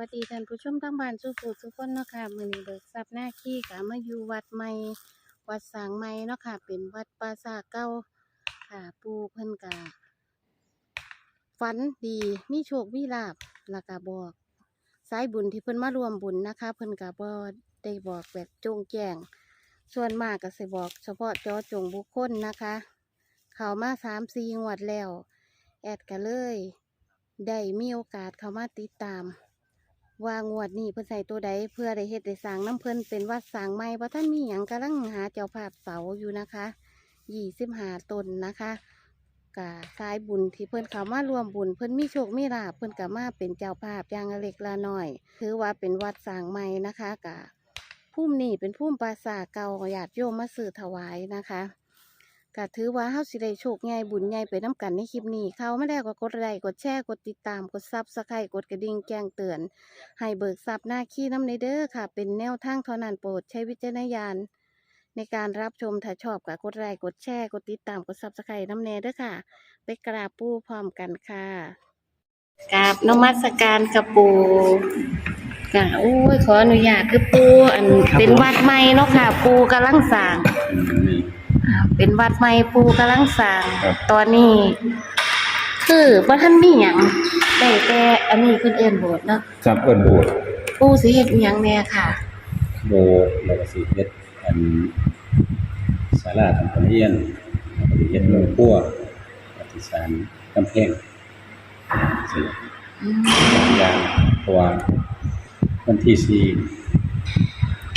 วัสดีท่านผู้ชมทั้งบ้านสุขุทุกคนเนาะค่ะมือนี้เบิกทรัพย์หน้าขี้ก็มาอยู่วัดใหม่วัดสางใหม่เนาะค่ะ เป็นวัดปราสาทเก่าค่ะ ปู่เพิ่นก็ฝันดีมีโชคมีลาภแล้วก็บอกสายบุญที่เพิ่นมารวมบุญนะคะ เพิ่นก็บ่ได้บอกแบบจงแจ้งส่วนมากก็สิบอกเฉพาะเจาะจงบุคคลนะคะ เข้ามาสามสี่งวดแล้ว แอดก็เลย ได้มีโอกาสเข้ามาติดตาม ว่างวดนี้เพิ่นใส่ตัวใดเพื่อได้เฮ็ดได้สร้างน้ำเพิ่นเป็นวัดสร้างใหม่บ่ท่านมีหยังกำลังหาเจ้าภาพเสาอยู่นะคะยี่สิบหาตนนะคะกะสายบุญที่เพิ่นเขามารวมบุญเพิ่นมีโชคมีลาภเพิ่นก็มาเป็นเจ้าภาพอย่างเล็กละหน้อย ถือว่าเป็นวัดสร้างใหม่นะคะกะพุ่มนี่เป็นพุ่มปราสาทเก่าญาติโยมมาสื่อถวายนะคะ ก็ถือว่าเฮาสิได้โชคใหญ่บุญใหญ่ไปน้ำกันในคลิปนี้ เข้ามาแล้วก็กดไลค์กดแชร์กดติดตามกดซับสไครต์กดกระดิ่งแจ้งเตือน ให้เบิกทรัพย์หน้าขี้น้ำในเด้อค่ะ เป็นแนวทางเท่านั้นโปรดใช้วิจารณญาณในการรับชมถ้าชอบก็กดไลค์กดแชร์กดติดตามกดซับสไครต์น้ำแน่เด้อค่ะ ไปกราบปูพร้อมกันค่ะกราบนมัสการกับปูค่ะโอ้ยขออนุญาตคือปูอันเป็นวัดใหม่เนาะค่ะ ปูกำลังสร้างอ่า เป็นวัดใหม่ปูกำลังสร้าง ครับ ตอนนี้ คือว่าท่านมีหยังได้แต่อันนี้เพิ่นเอิ้นโบสถ์เนาะครับเอิ้นโบสถ์ปูสิเฮ็ดอิหยังแน่ค่ะ โบสถ์แล้วก็สิเฮ็ดอันศาลาทำปเรียนแล้วก็สิเฮ็ดโรงครัวปฏิสารกำแพงสิอืมสามอย่างเพราะว่าวันที่สี่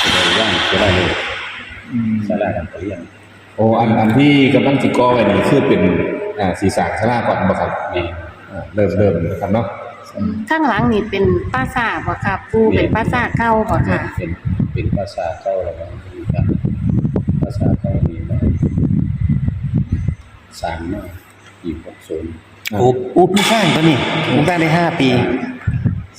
จะได้ว่างจะได้เลยศาลาทำปเรียน โอ้อันอันที่กำลังจิก่อไว้นี่คือเป็นอ่าสีสางชราก่อนบ่ครับนี่อ่าเริ่มเริ่มครับเนาะข้างหลังนี่เป็นปราสาทบ่ค่ะปูเป็นปราสาทเก่าบ่ค่ะเป็นเป็นภาษาเก่าแล้วก็มีการภาษาเก่านี่มาสร้างมาปีหกศูนย์โอ้โอ้เพิ่งสร้างก็นี่เพิ่งสร้างได้ห้าปี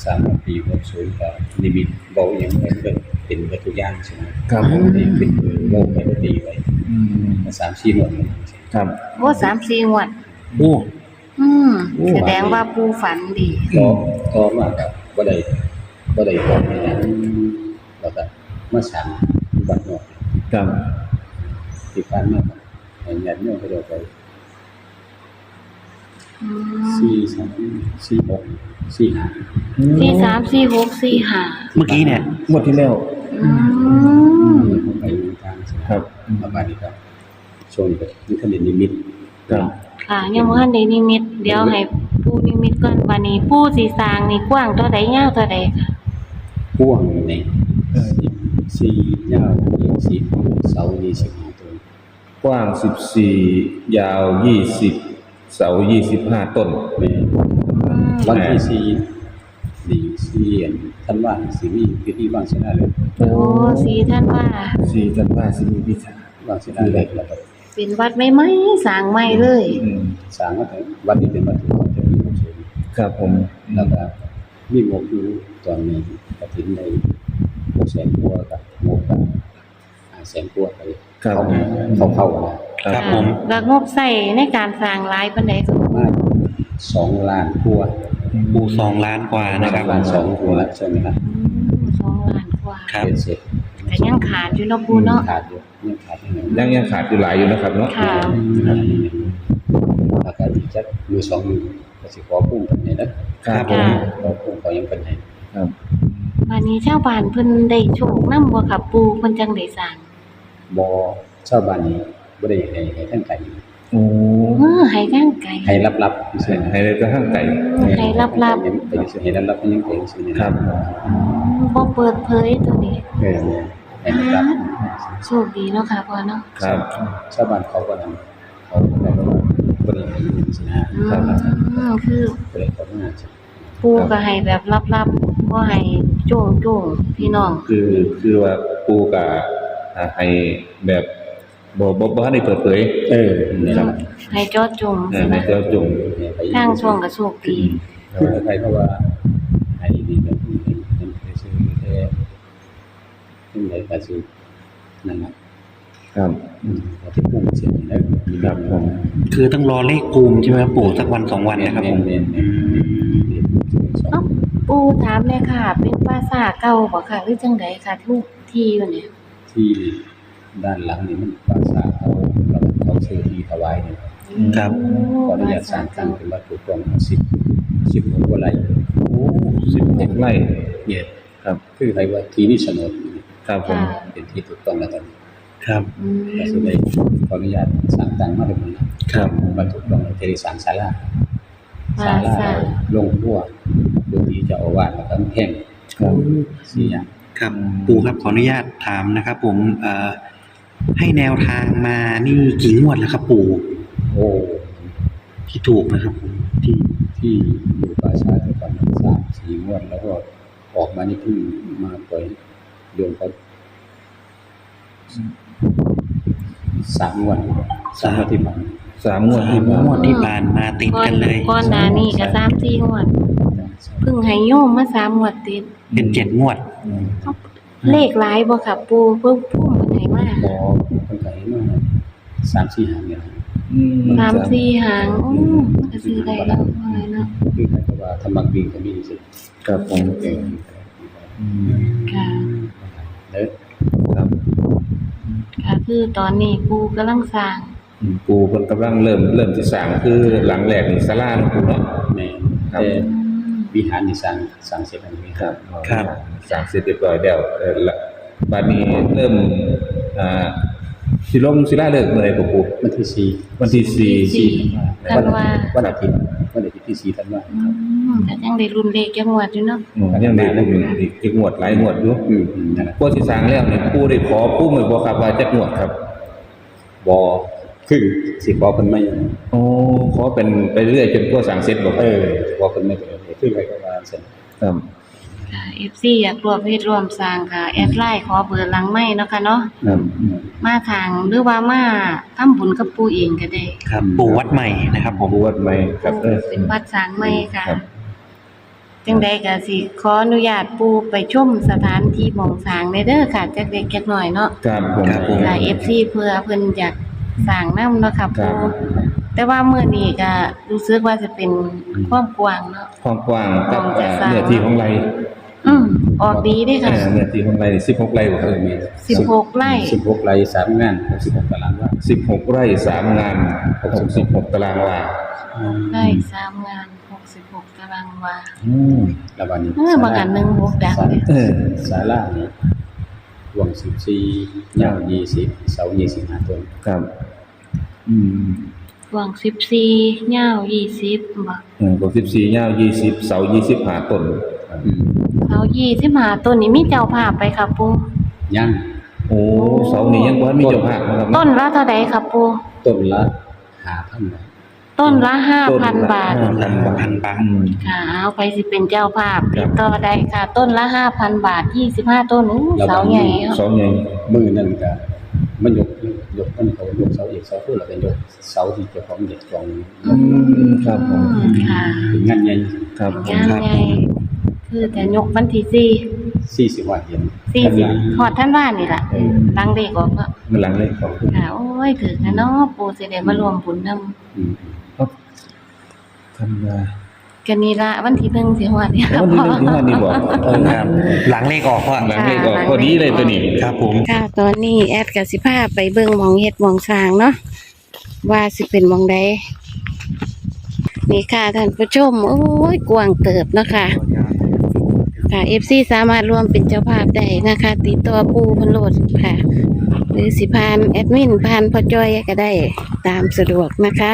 สามปีหกศูนย์กับนิมิตบอกอย่างไรเป็นเป็นวัตถุย่างใช่ไหมครับผมนี่เป็นโลกไปตีไปอื มมาสามสี่หมดครับโอ้สามสี่งวด โอ้ อืมโอ้ แสดงว่าปูฝันดีก็ก็มากับบ่ได้บ่ได้บอกไม่ได้แล้วก็มาสั่งบัดนอกครับที่ผ่านมาให้ญาติโยมไปเดียวไปอืมสี่สามสี่หกสี่ห้าสี่สามสี่หกสี่ห้าเมื่อกี้เนี่ย งวดที่แล้วอืมไปทางครับ ประมาณนี้ครับ ช่วงนี้ก็มีทะเลนิมิตครับค่ะยังบ่ทันได้นิมิต เดี๋ยวให้ปูนิมิตก่อนวันนี้ปูสีสร้างนี่กว้างเท่าใดยาวเท่าใดค่ะพ่วงในสี่ยาวยี่สิบเสายี่สิบห้าตัวกว้าง14ยาว20เสา25ต้นแม่อืมวันที่สี่ดีสี่ท่านว่าสิมีพิธีบางชนะเลยโอ้สีท่านว่า4ธันวาคมสิมีพิธีบางชนะเลยแล้วก็ เป็นวัดใหม่ๆสร้างใหม่เลยอืมสร้างมาถึงวันนี้เป็นวันที่ของเจ้าหญิงสูงครับผมแล้วก็มีงบอยู่ตอนนี้กระถิ่นในหกแสนกว่ากับงบกับห้าแสนกว่าไปครับเข้าเข้าเข้านะครับผม แล้วงบใส่ในการสร้างหลายปานใดก็ประมาณสองล้านกว่าปูสองล้านกว่านะครับล้านสองกว่าใช่ไหมครับอืมสองล้านกว่าครับ เป็นเสร็จแต่ยังขาดอยู่เนาะปูเนาะขาดอยู่ ยังขาดอยู่ยังยังขาดอยู่หลายอยู่นะครับเนาะค่ะแล้วก็อีกจักมือสองมือก็สิขอพุ่งกันให้นะครับผม ขอพุ่งขอยังเป็นให้ครับวันนี้ชาวบ้านเพิ่นได้โชคนำบ่ค่ะปูเพิ่นจังได้สร้างบ่ชาวบ้านนี้บ่ได้ให้ให้ทั้งไก่โอ้เออให้ทางไกล ให้รับๆซื่อๆให้ได้กระทั่งไก่ให้ลับๆเป็นให้รับๆให้ยังเป็นซื่อๆครับๆอืมบ่เปิดเผยตัวนี้ เออ ให้รับโชคดีเนาะค่ะพ่อเนาะครับชาวบ้านเขาก็นำเขาก็แบบว่าบ่ได้ให้ยินสินะอืครับมคือบ่ได้เขามาสิปูก็ให้แบบลับๆบ่ให้โจ้งๆพี่น้อง คือคือว่าปูกับอ่าให้แบบบ่บ่บ่ทันได้เปิดเผยเออนี่ล่ะให้เจอจงเอใช่อไหมในเจ้าจงทางช่วงก็โชคดีคือใครเพราะว่าให้ดีแบบนี้ให้ให้ซื้อแท้ ที่ไหนก็ซื้อนั่นแหละครับอืมเราที่พุ่งเสียงแล้วครับผมคือต้องรอเลขภูมิใช่ไหมครับปู่สักวันสองวันนะครับผมเน้นอืมๆเอ้าปูถามเลยค่ะ เป็นปราสาทเก่าบ่ค่ะหรือจังไดค่ะทุกที่อยู่เนี่ยที่ด้านหลังนี่มันปราสาทเขาเราเขาซื้อที่ถวายเนี่ย ครับ ขออนุญาตสร้างตั้งเป็นวัตถุกรรมสิบสิบหกกว่าไร่โอ้สิบหกไร่เนี่ยครับ คือใครว่าที่นี่โฉนด ครับผมค่ะเป็นที่ถูกต้องแล้วตอนนี้ครับอืมก็คือได้ขออนุญาตสร้างตั้งมาเป็นหมดแล้วครับวัตถุกรรมเทริสานศาลาปศาราลาสาทลงทั่วโดยที่เจะอาวาสแล้วก็แห่งครับสี่อย่างครับปู่ครับขออนุญาตถามนะครับ ผมเอ่อให้แนวทางมานี่กี่งวดแล้วครับ ปู่โอ้ที่ถูกนะครับผมที่ที่อยู่ป่าช้าแต่ก่อนนั้นสามสี่งวดแล้วก็ออกมานี่เพิ่งมาปล่อย เดือนเขาสามงวดสามงวดที่ผ่านมาสามงวดสาที่มผ่านงวมาดที่ผ่านมาติดก่อกันนเลยก่อนหน้านี้ก็สามสี่งวดเพิ่งให้โยมมาสามงวดติดเป็นเจ็ดงวดอืมเลขหลายบ่ค่ะปูเพิ่งพุ่มไหนมาพอคนไทยมาสามสี่หางเนี่ยนะอืมสามสี่หางอือมันก็ซื้อได้แล้วว่าไงเนาะคือใครก็ว่าทำบักบิงก็มีสิครับผม เอออืม ค่ะ เด้อครับค่ะคือตอนนี้ปูกำลังสร้างอืมปูเพิ่นกำลังเริ่มเริ่มที่สร้างคือหลังแรกนี่ศาลาเนาะปูเนาะแม่ครับแต่อืมวิหารนี่สร้างสร้างเสร็จแล้วนี่ครับครับ สร้างเสร็จเรียบร้อยแล้วเออละบัดนี้เริ่มอ่า สิลงศิลาฤกษ์เมื่อไหร่บ่ปูวันที่สี่วันที่สี่สี่ธันวาวันอาทิตย์วันอาทิตย์ที่สี่ธันวาอืมแต่ยังได้รุ่นเลขจังหวัดอยู่เนาะอืมยังได้อีกอีกอีกงวดหลายงวดอยู่อืมอืมนั่นแหละพวกที่สร้างแล้วนี่ปูได้ขอผู้มือบ่ครับว่าจักงวดครับบอคือสิขอเพิ่นไม่โอ้ขอเป็นไปเรื่อยจนกว่าสร้างเสร็จบ่คเอรับอขอเพิ่นไม่เป็นไรคือใครก็ว่าเสร็จครับ ค่ะ FC อยากรวมเฮ็ดร่วมสร้างค่ะ แอดไลน์ขอเบอร์หลังไม้เนาะค่ะเนาะครับมาทางหรือว่ามาทำบุญกับปู่เองก็ได้ครับปู่วัดใหม่นะครับผมปูวัดใหม่ครับเออเป็นวัดสร้างใหม่ค่ะครับจังใดก็สิขออนุญาตปู่ไปชมสถานที่หม่องสร้างได้เด้อค่ะจักเล็กจักน้อยเนาะครับผมครับผมหลาย FC เพื่อเพิ่นอยากสร้างนำเนาะค่ะครัปู่บ แต่ว่ามื้อนี้ก็รู้สึกว่าจะเป็นความกว้างเนาะ ความกว้างกับของจะสร้าง เนื้อที่ของไรอืมออกดีเด้เอค่ะอเนื้อที่ของไรนี่16ไร่บ่คเอรับอมี16ไร่ สิบหกไร่สามงานหกสิบหกตารางวา16ไร่สามงาน66ตารางวาได้สามงาน66ตารางวาอืมแล้ววันนี้เออบางอันหนึ่งหกดังเลยเออศาลานี่รวมสิบสี่ยาวยี่สิบเสายี่สิบห้าต้น ครับ อืม กว้าง14ยาว20บ่อืมของ14ยาว20เสา25ต้นอืมเขา25ต้นนี้มีเจ้าภาพไปค่ะปู่ย่างโอ้เสานี้ยังบ่ทันมีเจ้าภาพนะครับต้นละเท่าใดค่ะปู่ต้นละหาพันบาทต้นละต้นละ5,000บาท ห้พันบาท พันบาทอืมค่ะเอาไปสิเป็นเจ้าภาพครัติบดต่อได้ค่ะ ต้นละ5,000บาท25ต้นอู้เสาใหญ่อะเสาใหญ่ มือนั่นก็ มันยกยกมันเขายกเสาเอกเสาคู่แล้วก็ยกเสาที่เจ้าของเด็กจองอืมครับผอืมมค่ะเป็นงานใหญ่ครับผมงานใหญ่คือจะยกวันที่สี่สิบวันเย็น4 40ฮอดท่านว่านี่ล่ะเออหลังเด็กออกก็มันหลังเลยของค่ะโอ้ยถึกนะเนาะปู่สิได้มารวมบุญนำอืมทำมา กันนี่ละวันที่1สิฮอดเนี่ยแล้วมันมีเรื่องที่ว่านี่บอกครับ หลังเลขออกว่าหลังเลยก็พอดีเลยตัวนี้ ครับผม ค่ะตอนนี้แอดกับสิพาไปเบิ่งหมองเฮ็ดหมองสร้างเนาะว่าสิเป็นหมองใดนี่ค่ะท่านผู้ชม โอ้ยกว้างเติบเนาะคะค่ะ FC สามารถร่วมเป็นเจ้าภาพได้นะคะ ติดต่อปูเพันโหลดค่ะ หรือสิพานแอดมินพานพ่อจ้อยก็ได้ตามสะดวกนะคะ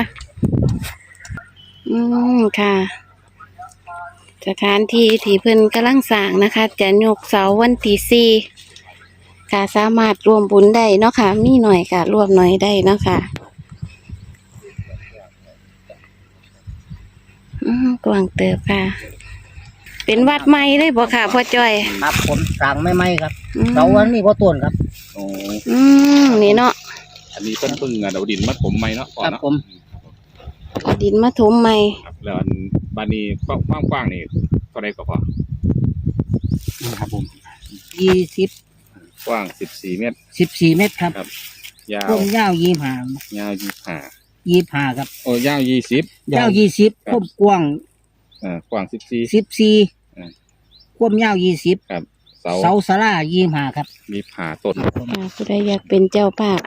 อืมค่ะ สถานที่ที่เพิ่นกำลังสร้างนะคะ จะยกเสาวันที่สี่ค่ะสามารถรวมบุญได้เนาะค่ะ มีหน่อยค่ะรวมหน่อยได้เนาะค่ะอืมกวางเติบค่ะ เป็นวัดใหม่เลยบ่ค่ะพ่อจ้อย ครับผมสั่งไม่ไหมครับอืมเสาวันนี้พอต้นครับโอ้อืมนี่เนาะอันนี้เพิ่นเพิ่งเอาดินมาถมใหม่เนาะก่อนครับเนาะผมเอาดินมาถมใหม่ครับแล้วอัน บ้านนี้กว้างๆนี่เท่าใดก็พอครับผมยี่สิบกว้าง14เมตรสิบสี่เมตรครับครับยาวพุ่มยาวยี่ห้ายาวยี่ห้าครับ25โอ้ยาว20ยาวยี่สิบครับพุ่มกว้างเอ่อกว้าง14สิบสี่ความยาวยี่สิบครับเสาเสาสารายี่ห้าครับมีผ่าต้นครับผมค่ะผู้ใดอยากเป็นเจ้าภาพ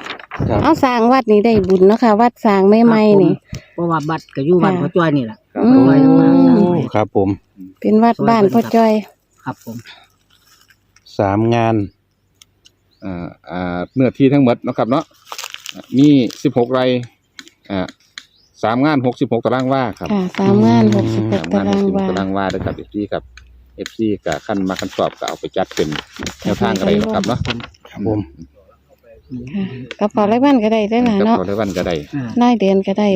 ครับเอาสร้างวัดนี้ได้บุญเนาะค่ะวัดสร้างไม่ไม่ๆนี่เพราะว่าบัตรก็อยู่บ้านค่ะพ่อจ้อยนี่แหละครับ อืมพ่อจ้อยมาสร้างไว้ครับผมเป็นวัดบ้านพ่อจ้อย ครับผม สามงานอ่าอ่าเนื้อที่ทั้งหมดเนาะครับเนาะมีสิบหกไร่อ่าสามงานหกสิบหกตารางวาครับ ค่ะสามงานหกสิบหสากมงาตานรางหกสิบหวากตารางวาด้วยครับเอฟซีครับเอฟซีกับขั้นมาขั้นสอบก็เอาไปจัดเป็นแนวทางอะไรนะครับเนาะครับผมค่ะกระเป๋าไรบ้านก็ได้ได้อล่ะกับเนาะพอได้วันก็ได้อ่าได้เดือนก็ได้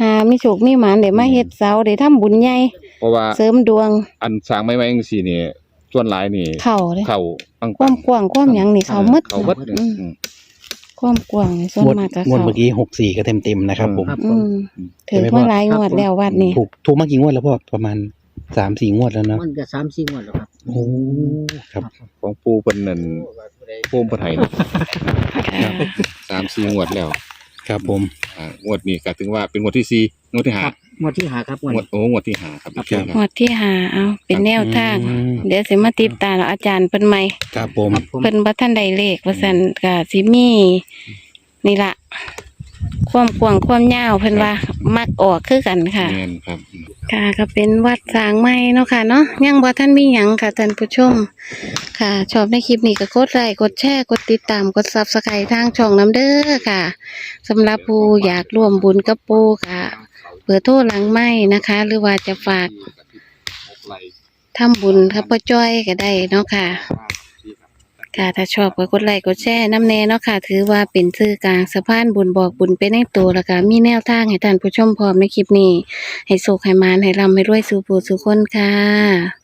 หามีโชคมีหมานเดี๋ยวมาเฮ็ดเสาเดี๋ยวทำบุญใหญ่เพราะว่าเสริมดวง อันสร้างไม่ไม่เองสี่นี่ส่วนหลายนี่ เข่าเลยเข่าปังความกว้างความหยังนี่เขาหมดเขาเบิดอืมอืม ความกว้างนี่ส่วนงวดมากก็งวดเขาเมื่อกี้หกสี่ก็เต็มเต็มๆนะครับ ผมครับผอืมมถือว่าหลายงวดแล้ววัดนี้ถูกถูกมากี่งวดแล้วพ่อประมาณสามสี่งวดแล้วเนาะมันก็สามสี่งวดแล้วครับโอ้ครับของปูเป็นนั่นปูมปะไทยนี่ค่ะสามสี่งวดแล้ว ครับผม อ่างวดนี้ก็ถึงว่าเป็นงวดที่สี่งวดที่ห้าครับงวดที่หาครับงวดงวดโอ้งวดที่ห้าครับครับครับงวดที่หาเอาเป็นแนวทาง อืม เดี๋ยวสิมาติดตามแล้วอาจารย์เพิ่นใหม่ครับผม ครับผมเพิ่นบ่ทันได้เลขว่าซั่นก็สิมีนี่ล่ะ ความกว้างความยาวเพิ่นว่า มักออกคือกันค่ะ แม่นครับอืมค่ะก็เป็นวัดสร้างใหม่เนาะค่ะเนาะยังบ่ทันมีหยังค่ะท่านผู้ชม ค่ะ ชอบในคลิปนี้ก็กดไลค์กดแชร์กดติดตามกด Subscribe ทางช่องน้ำเด้อค่ะสำหรับผู้อยากร่วมบุญกับปูค่ะ เปิดโทรหลังไม้นะคะ หรือว่าจะฝากทำบุญกับป้าจ้อยก็ได้เนาะค่ะ ค่ะถ้าชอบก็กดไลค์กดแชร์น้ำแน่เนาะค่ะ ถือว่าเป็นสื่อกลางสะพานบุญบอกบุญไปในตัวแล้วก็มีแนวทางให้ท่านผู้ชมพร้อมในคลิปนี้ ให้สุขให้มานให้ร่ำให้รวยสู่ผู้สู่คนค่ะ